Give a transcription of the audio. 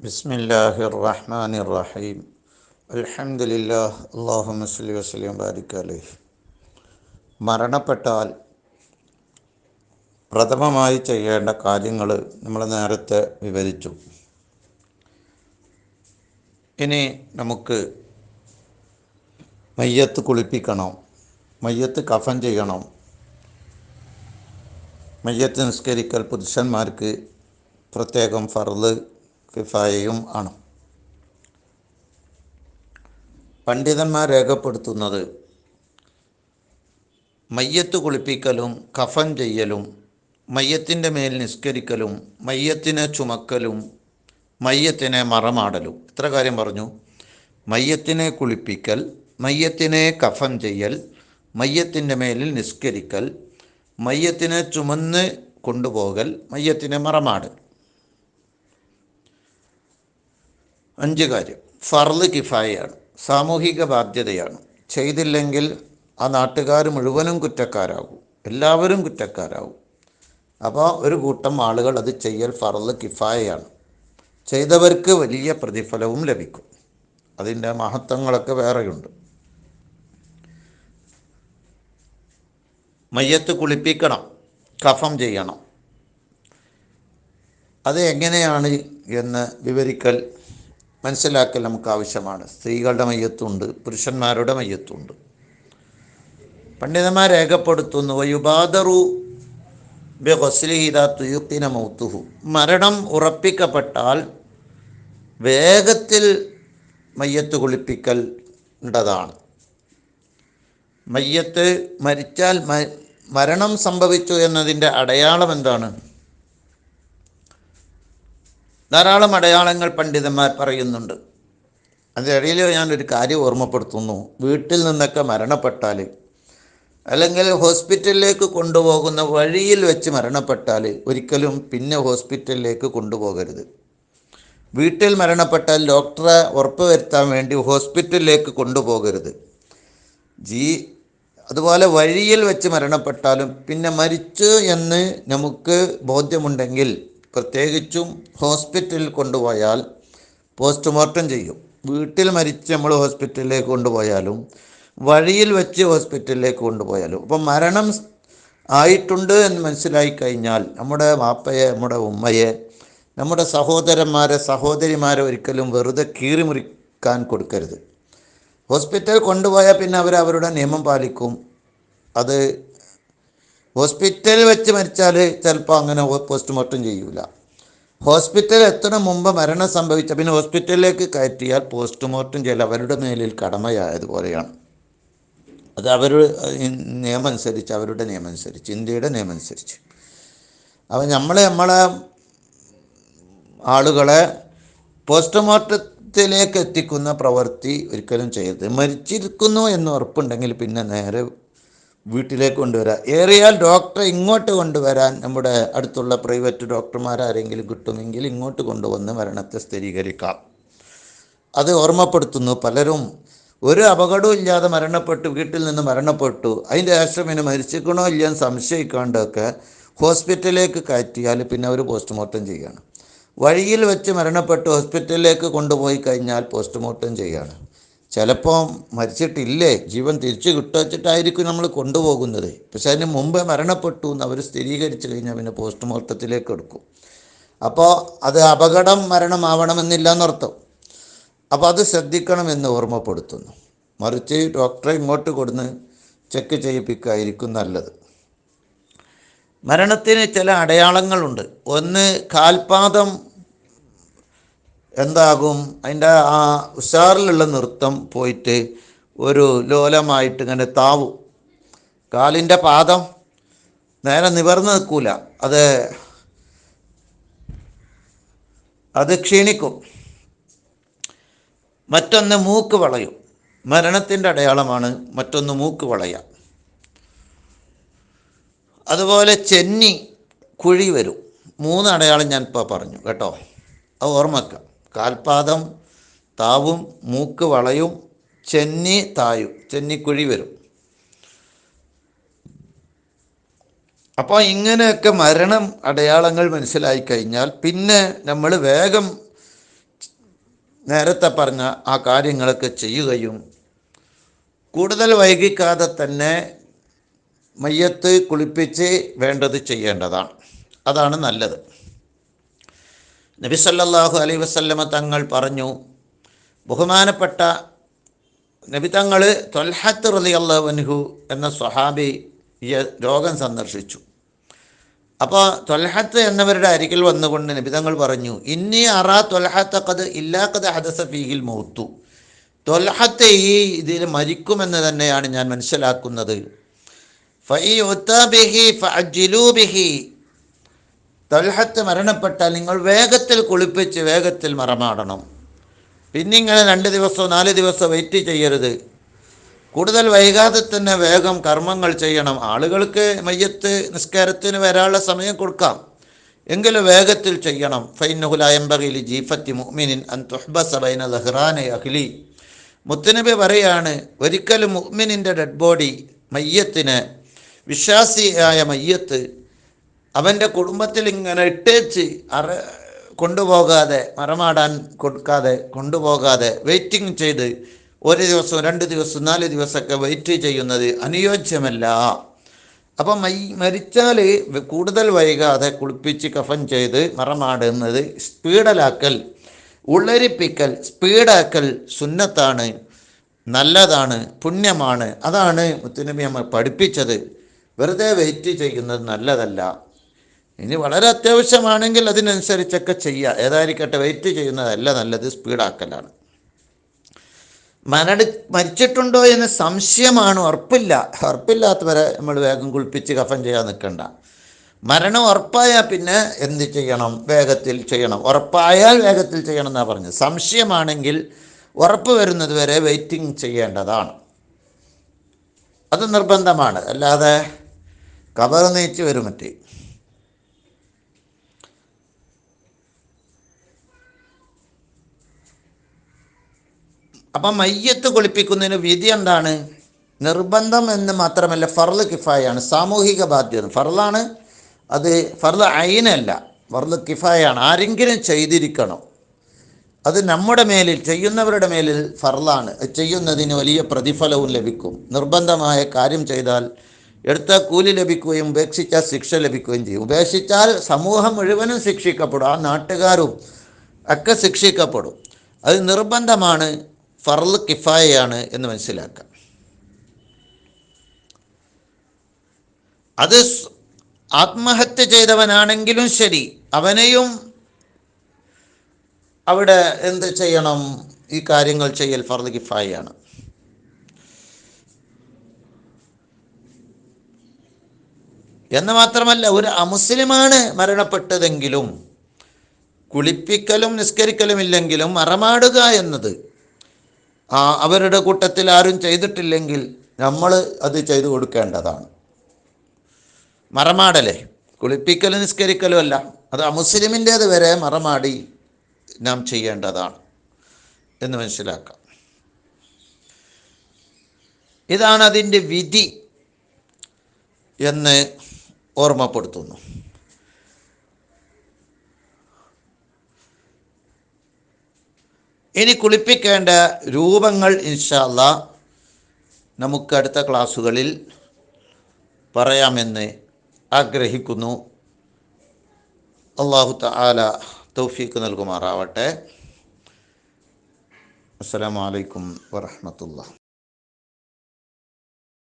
ബിസ്മില്ലാഹിർ റഹ്മാനിർ റഹീം മരണപ്പെട്ടാൽ പ്രഥമമായി ചെയ്യേണ്ട കാര്യങ്ങൾ നമ്മൾ നേരത്തെ വിവരിച്ചു. ഇനി നമുക്ക് മയ്യത്ത് കുളിപ്പിക്കണം. മയ്യത്ത് കഫൻ ചെയ്യണം. മയ്യത്ത് നിസ്കരിക്കൽ പുരുഷന്മാർക്ക് പ്രത്യേകം ഫർദ് കിഫായയും ആണ്. പണ്ഡിതന്മാർ രേഖപ്പെടുത്തുന്നത് മയ്യത്ത് കുളിപ്പിക്കലും കഫൻ ചെയ്യലും മയ്യത്തിന്റെ മേൽ നിസ്കരിക്കലും മയ്യത്തിനെ ചുമക്കലും മയ്യത്തിനെ മറമാടലും. ഇത്ര കാര്യം പറഞ്ഞു. മയ്യത്തിനെ കുളിപ്പിക്കൽ മയ്യത്തിനെ കഫൻ ചെയ്യൽ മയ്യത്തിന്റെ മേലിൽ നിസ്കരിക്കൽ മയ്യത്തിനെ ചുമന്ന് കൊണ്ടുപോകൽ മയ്യത്തിനെ മറമാട്. അഞ്ച് കാര്യം. ഫർദ് കിഫായയാണ് സാമൂഹിക ബാധ്യതയാണ്. ചെയ്തില്ലെങ്കിൽ ആ നാട്ടുകാർ മുഴുവനും കുറ്റക്കാരാകും എല്ലാവരും കുറ്റക്കാരാകും. അപ്പോൾ ഒരു കൂട്ടം ആളുകൾ അത് ചെയ്യൽ ഫർദ് കിഫായയാണ്. ചെയ്തവർക്ക് വലിയ പ്രതിഫലവും ലഭിക്കും. അതിന്റെ മഹത്വങ്ങളൊക്കെ വേറെയുണ്ട്. മയ്യത്ത് കുളിപ്പിക്കണം കഫം ചെയ്യണം. അത് എങ്ങനെയാണ് എന്ന് വിവരിക്കൽ മനസ്സിലാക്കൽ നമുക്ക് ആവശ്യമാണ് സ്ത്രീകളുടെ മയ്യത്തുണ്ട് പുരുഷന്മാരുടെ മയ്യത്തുണ്ട്. പണ്ഡിതന്മാർ രേഖപ്പെടുത്തുന്നു വയുബാദറു ബഹസ്ലിഹിദ തുയുക്കിന മൗത്തുഹു. മരണം ഉറപ്പിക്കപ്പെട്ടാൽ വേഗത്തിൽ മയ്യത്ത് കുളിപ്പിക്കൽ ണ്ടതാണ്. മയ്യത്ത് മരിച്ചാൽ മരണം സംഭവിച്ചു എന്നതിന്റെ അടയാളം എന്താണ്? ധാരാളം അടയാളങ്ങൾ പണ്ഡിതന്മാർ പറയുന്നുണ്ട്. അതിനിടയിൽ ഞാനൊരു കാര്യം ഓർമ്മപ്പെടുത്തുന്നു. വീട്ടിൽ നിന്നൊക്കെ മരണപ്പെട്ടാൽ അല്ലെങ്കിൽ ഹോസ്പിറ്റലിലേക്ക് കൊണ്ടുപോകുന്ന വഴിയിൽ വെച്ച് മരണപ്പെട്ടാൽ ഒരിക്കലും പിന്നെ ഹോസ്പിറ്റലിലേക്ക് കൊണ്ടുപോകരുത്. വീട്ടിൽ മരണപ്പെട്ടാൽ ഡോക്ടറെ ഉറപ്പ് വരുത്താൻ വേണ്ടി ഹോസ്പിറ്റലിലേക്ക് കൊണ്ടുപോകരുത്. ജീ അതുപോലെ വഴിയിൽ വെച്ച് മരണപ്പെട്ടാലും പിന്നെ മരിച്ചു എന്ന് നമുക്ക് ബോധ്യമുണ്ടെങ്കിൽ പ്രത്യേകിച്ചും ഹോസ്പിറ്റലിൽ കൊണ്ടുപോയാൽ പോസ്റ്റ്മോർട്ടം ചെയ്യും. വീട്ടിൽ മരിച്ച് നമ്മൾ ഹോസ്പിറ്റലിലേക്ക് കൊണ്ടുപോയാലും വഴിയിൽ വെച്ച് ഹോസ്പിറ്റലിലേക്ക് കൊണ്ടുപോയാലും. അപ്പം മരണം ആയിട്ടുണ്ട് എന്ന് മനസ്സിലായി കഴിഞ്ഞാൽ നമ്മുടെ മാപ്പയെ നമ്മുടെ ഉമ്മയെ നമ്മുടെ സഹോദരന്മാരെ സഹോദരിമാരെ ഒരിക്കലും വെറുതെ കീറിമുറിക്കാൻ കൊടുക്കരുത്. ഹോസ്പിറ്റൽ കൊണ്ടുപോയാൽ പിന്നെ അവർ അവരുടെ നിയമം പാലിക്കും. അത് ഹോസ്പിറ്റലിൽ വെച്ച് മരിച്ചാൽ ചിലപ്പോൾ അങ്ങനെ പോസ്റ്റ്മോർട്ടം ചെയ്യൂല. ഹോസ്പിറ്റലിൽ എത്തണ മുമ്പ് മരണം സംഭവിച്ച പിന്നെ ഹോസ്പിറ്റലിലേക്ക് കയറ്റിയാൽ പോസ്റ്റ്മോർട്ടം ചെയ്യൽ അവരുടെ മേലിൽ കടമയായതുപോലെയാണ്. അത് അവർ നിയമം അനുസരിച്ച് അവരുടെ നിയമം അനുസരിച്ച് ഇന്ത്യയുടെ നിയമം അനുസരിച്ച്. അപ്പം നമ്മൾ നമ്മളെ ആളുകളെ പോസ്റ്റ്മോർട്ടത്തിലേക്ക് എത്തിക്കുന്ന പ്രവൃത്തി ഒരിക്കലും ചെയ്യരുത്. മരിച്ചിരിക്കുന്നു എന്ന് ഉറപ്പുണ്ടെങ്കിൽ പിന്നെ നേരെ വീട്ടിലേക്ക് കൊണ്ടുവരാം. ഏറിയാൽ ഡോക്ടറെ ഇങ്ങോട്ട് കൊണ്ടുവരാൻ നമ്മുടെ അടുത്തുള്ള പ്രൈവറ്റ് ഡോക്ടർമാരാരെങ്കിലും കിട്ടുമെങ്കിൽ ഇങ്ങോട്ട് കൊണ്ടുവന്ന് മരണത്തെ സ്ഥിരീകരിക്കാം. അത് ഓർമ്മപ്പെടുത്തുന്നു. പലരും ഒരു അപകടവും ഇല്ലാതെ മരണപ്പെട്ടു വീട്ടിൽ നിന്ന് മരണപ്പെട്ടു. അതിന്റെ ശേഷം പിന്നെ മരിച്ചിരിക്കണോ ഇല്ലയെന്ന് സംശയിക്കാണ്ടൊക്കെ ഹോസ്പിറ്റലിലേക്ക് കയറ്റിയാൽ പിന്നെ അവർ പോസ്റ്റ്മോർട്ടം ചെയ്യാണ്. വഴിയിൽ വെച്ച് മരണപ്പെട്ട് ഹോസ്പിറ്റലിലേക്ക് കൊണ്ടുപോയി കഴിഞ്ഞാൽ പോസ്റ്റ്മോർട്ടം ചെയ്യാണ്. ചിലപ്പോൾ മരിച്ചിട്ടില്ലേ? ജീവൻ തിരിച്ചു കിട്ടുവച്ചിട്ടായിരിക്കും നമ്മൾ കൊണ്ടുപോകുന്നത്. പക്ഷെ അതിന് മുമ്പേ മരണപ്പെട്ടു എന്ന് അവർ സ്ഥിരീകരിച്ചു കഴിഞ്ഞാൽ പിന്നെ പോസ്റ്റ്മോർട്ടത്തിലേക്ക് എടുക്കും. അപ്പോൾ അത് അപകടം മരണമാവണമെന്നില്ല എന്നർത്ഥം അപ്പോൾ അത് ശ്രദ്ധിക്കണമെന്ന് ഓർമ്മപ്പെടുത്തുന്നു. മറിച്ച് ഡോക്ടറെ ഇങ്ങോട്ട് കൊടുന്ന് ചെക്ക് ചെയ്യിപ്പിക്കുകയായിരിക്കും നല്ലത്. മരണത്തിന് ചില അടയാളങ്ങളുണ്ട്. ഒന്ന് കാൽപാദം എന്താകും? അതിന്റെ ആ ഉഷാറിലുള്ള നൃത്തം പോയിട്ട് ഒരു ലോലമായിട്ട് ഇങ്ങനെ താവും. കാലിന്റെ പാദം നേരെ നിവർന്ന് നിൽക്കൂല. അത് അത് ക്ഷീണിക്കും. മറ്റൊന്ന് മൂക്ക് വളയും. മരണത്തിന്റെ അടയാളമാണ് മറ്റൊന്ന് മൂക്ക് വളയുക അതുപോലെ ചെന്നി കുഴി വരും. മൂന്ന് അടയാളം ഞാൻ ഇപ്പോൾ പറഞ്ഞു കേട്ടോ. അത് ഓർമ്മക്ക. കാൽപാദം താവും മൂക്ക് വളയും ചെന്നി തായും ചെന്നിക്കുഴി വരും. അപ്പോൾ ഇങ്ങനെയൊക്കെ മരണം അടയാളങ്ങൾ മനസ്സിലായി കഴിഞ്ഞാൽ പിന്നെ നമ്മൾ വേഗം നേരത്തെ പറഞ്ഞ ആ കാര്യങ്ങളൊക്കെ ചെയ്യുകയും കൂടുതൽ വൈകിക്കാതെ തന്നെ മയ്യത്ത് കുളിപ്പിച്ച് വേണ്ടത് ചെയ്യേണ്ടതാണ്. അതാണ് നല്ലത്. നബിസല്ലാഹു അലൈ വസല്ലമ തങ്ങൾ പറഞ്ഞു ബഹുമാനപ്പെട്ട നബി തങ്ങൾ തൊൽഹത്ത് റലി അള്ളാഹുൻഹു എന്ന സ്വഹാബി രോഗം സന്ദർശിച്ചു. അപ്പോൾ തൊൽഹത്ത് എന്നവരുടെ അരികിൽ വന്നുകൊണ്ട് നബി തങ്ങൾ പറഞ്ഞു ഇന്നി അറാ തൊൽഹത്ത കത് ഇല്ലാത്തത് ഹദസ ഫീഹിൽ മൗത്തു. തൊൽഹത്ത് ഈ ഇതിൽ മരിക്കുമെന്ന് തന്നെയാണ് ഞാൻ മനസ്സിലാക്കുന്നത്. തൊൽഹത്ത് മരണപ്പെട്ടാൽ നിങ്ങൾ വേഗത്തിൽ കുളിപ്പിച്ച് വേഗത്തിൽ മറമാടണം. പിന്നെ ഇങ്ങനെ രണ്ട് ദിവസമോ നാല് ദിവസമോ വെയിറ്റ് ചെയ്യരുത്. കൂടുതൽ വൈകാതെ തന്നെ വേഗം കർമ്മങ്ങൾ ചെയ്യണം. ആളുകൾക്ക് മയ്യത്ത് നിസ്കാരത്തിന് വരാനുള്ള സമയം കൊടുക്കാം. എങ്കിലും വേഗത്തിൽ ചെയ്യണം. ഫൈനഹുലായമ്പകയിൽ ജീഫത്തി മുഅ്മിനിൻ അൻ തുഹ്ബസ ബൈന ദഹ്റാനെ അഖിലി. മുത്തനബി പറയാണ് ഒരിക്കലും മുഅ്മിനിന്റെ ഡെഡ് ബോഡി മയ്യത്തിന് വിശ്വാസിയായ മയ്യത്ത് അവന്റെ കുടുംബത്തിൽ ഇങ്ങനെ ഇട്ടേച്ച് അറ കൊണ്ടുപോകാതെ മറമാടാൻ കൊടുക്കാതെ കൊണ്ടുപോകാതെ വെയിറ്റിംഗ് ചെയ്ത് ഒരു ദിവസം രണ്ട് ദിവസം നാല് ദിവസമൊക്കെ വെയിറ്റ് ചെയ്യുന്നത് അനുയോജ്യമല്ല. അപ്പം മൈ മരിച്ചാൽ കൂടുതൽ വൈകാതെ കുളിപ്പിച്ച് കഫൻ ചെയ്ത് മറമാടുന്നത് സ്പീഡലാക്കൽ ഉള്ളരിപ്പിക്കൽ സ്പീഡാക്കൽ സുന്നത്താണ് നല്ലതാണ് പുണ്യമാണ്. അതാണ് മുത്തുനബി നമ്മൾ പഠിപ്പിച്ചത്. വെറുതെ വെയിറ്റ് ചെയ്യുന്നത് നല്ലതല്ല. ഇനി വളരെ അത്യാവശ്യമാണെങ്കിൽ അതിനനുസരിച്ചൊക്കെ ചെയ്യുക ഏതായിരിക്കട്ടെ വെയിറ്റ് ചെയ്യുന്നതല്ല നല്ലത് സ്പീഡാക്കലാണ്. മരണ മരിച്ചിട്ടുണ്ടോ എന്ന് സംശയമാണ് ഉറപ്പില്ല. ഉറപ്പില്ലാത്തവരെ നമ്മൾ വേഗം കുളിപ്പിച്ച് കഫൻ ചെയ്യാൻ നിൽക്കണ്ട. മരണം ഉറപ്പായാൽ പിന്നെ എന്ത് ചെയ്യണം? വേഗത്തിൽ ചെയ്യണം. ഉറപ്പായാൽ വേഗത്തിൽ ചെയ്യണം എന്നാണ് പറഞ്ഞത്. സംശയമാണെങ്കിൽ ഉറപ്പ് വരുന്നത് വരെ വെയിറ്റിംഗ് ചെയ്യേണ്ടതാണ്. അത് നിർബന്ധമാണ്. അല്ലാതെ കബർ നീച്ച് വരും മറ്റേ. അപ്പം മയ്യത്ത് കുളിപ്പിക്കുന്നതിന് വിധി എന്താണ്? നിർബന്ധം എന്ന് മാത്രമല്ല ഫർൾ കിഫായാണ് സാമൂഹിക ബാധ്യത. ഫർളാണ് അത് ഫർൾ അയിനല്ല ഫർൾ കിഫായാണ്. ആരെങ്കിലും ചെയ്തിരിക്കണം. അത് നമ്മുടെ മേലിൽ ചെയ്യുന്നവരുടെ മേലിൽ ഫർളാണ്. ചെയ്യുന്നതിന് വലിയ പ്രതിഫലവും ലഭിക്കും. നിർബന്ധമായ കാര്യം ചെയ്താൽ എടുത്ത കൂലി ലഭിക്കുകയും ഉപേക്ഷിച്ചാൽ ശിക്ഷ ലഭിക്കുകയും ചെയ്യും. ഉപേക്ഷിച്ചാൽ സമൂഹം മുഴുവനും ശിക്ഷിക്കപ്പെടും. ആ നാട്ടുകാരും ഒക്കെ ശിക്ഷിക്കപ്പെടും. അത് നിർബന്ധമാണ്. ഫർൾ കിഫായയാണ് എന്ന് മനസ്സിലാക്കാം. അത് ആത്മഹത്യ ചെയ്തവനാണെങ്കിലും ശരി. അവനെയും അവിടെ എന്ത് ചെയ്യണം? ഈ കാര്യങ്ങൾ ചെയ്യൽ ഫർദ് കിഫായാണ് എന്ന് മാത്രമല്ല ഒരു അമുസ്ലിമാണ് മരണപ്പെട്ടതെങ്കിലും കുളിപ്പിക്കലും നിസ്കരിക്കലും ഇല്ലെങ്കിലും മറമാടുക എന്നത് അവരുടെ കൂട്ടത്തിൽ ആരും ചെയ്തിട്ടില്ലെങ്കിൽ നമ്മൾ അത് ചെയ്തു കൊടുക്കേണ്ടതാണ്. മറമാടലേ കുളിപ്പിക്കലും നിസ്കരിക്കലും അല്ല അത് അമുസ്ലിമിന്റേത് വരെ മറമാടി നാം ചെയ്യേണ്ടതാണ് എന്ന് മനസ്സിലാക്കാം. ഇതാണ് അതിന്റെ വിധി എന്ന് ഓർമ്മപ്പെടുത്തുന്നു. ഇനി കുളിപ്പിക്കേണ്ട രൂപങ്ങൾ ഇൻഷാല്ല നമുക്ക് അടുത്ത ക്ലാസ്സുകളിൽ പറയാമെന്ന് ആഗ്രഹിക്കുന്നു. അള്ളാഹു താല തൗഫീക്ക് നൽകുമാറാവട്ടെ. അലൈക്കും വറഹ്മത്തുള്ളാഹി.